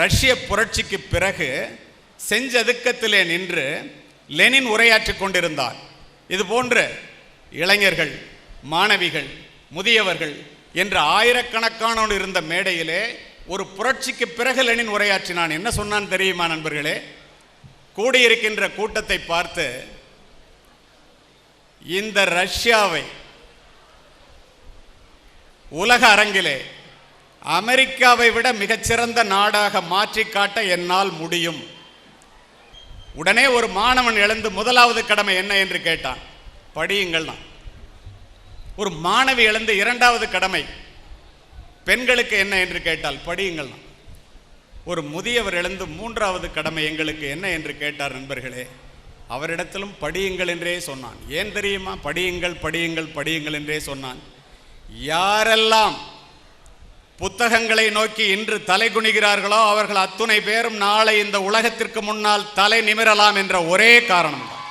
ரஷ்ய புரட்சிக்கு பிறகு செஞ்சதுக்கத்திலே நின்று லெனின் உரையாற்றி கொண்டிருந்தார். இது போன்று இளைஞர்கள் மாணவிகள் முதியவர்கள் என்று ஆயிரக்கணக்கானோர் இருந்த மேடையிலே ஒரு புரட்சிக்கு பிறகு லெனின் உரையாற்றினான். என்ன சொன்னான் தெரியுமா நண்பர்களே? கூடியிருக்கின்ற கூட்டத்தை பார்த்து இந்த ரஷ்யாவை உலக அரங்கிலே அமெரிக்காவை விட மிகச்சிறந்த நாடாக மாற்றி காட்ட என்னால் முடியும். உடனே ஒரு மாணவன் எழுந்து முதலாவது கடமை என்ன என்று கேட்டான். படியுங்கள் நான். ஒரு மாணவி எழுந்து இரண்டாவது கடமை. பெண்களுக்கு என்ன என்று கேட்டால் படியுங்கள் ஒரு முதியவர் எழுந்து மூன்றாவது கடமை எங்களுக்கு என்ன என்று கேட்டார் நண்பர்களே. அவரிடத்திலும் படியுங்கள் என்றே சொன்னான். ஏன் தெரியுமா? படியுங்கள் படியுங்கள் படியுங்கள் என்றே சொன்னான். யாரெல்லாம் புத்தகங்களை நோக்கி இன்று தலை குனிகிறார்களோ அவர்கள் அத்துணை பேரும் நாளை இந்த உலகத்திற்கு முன்னால் தலை நிமிரலாம் என்ற ஒரே காரணம்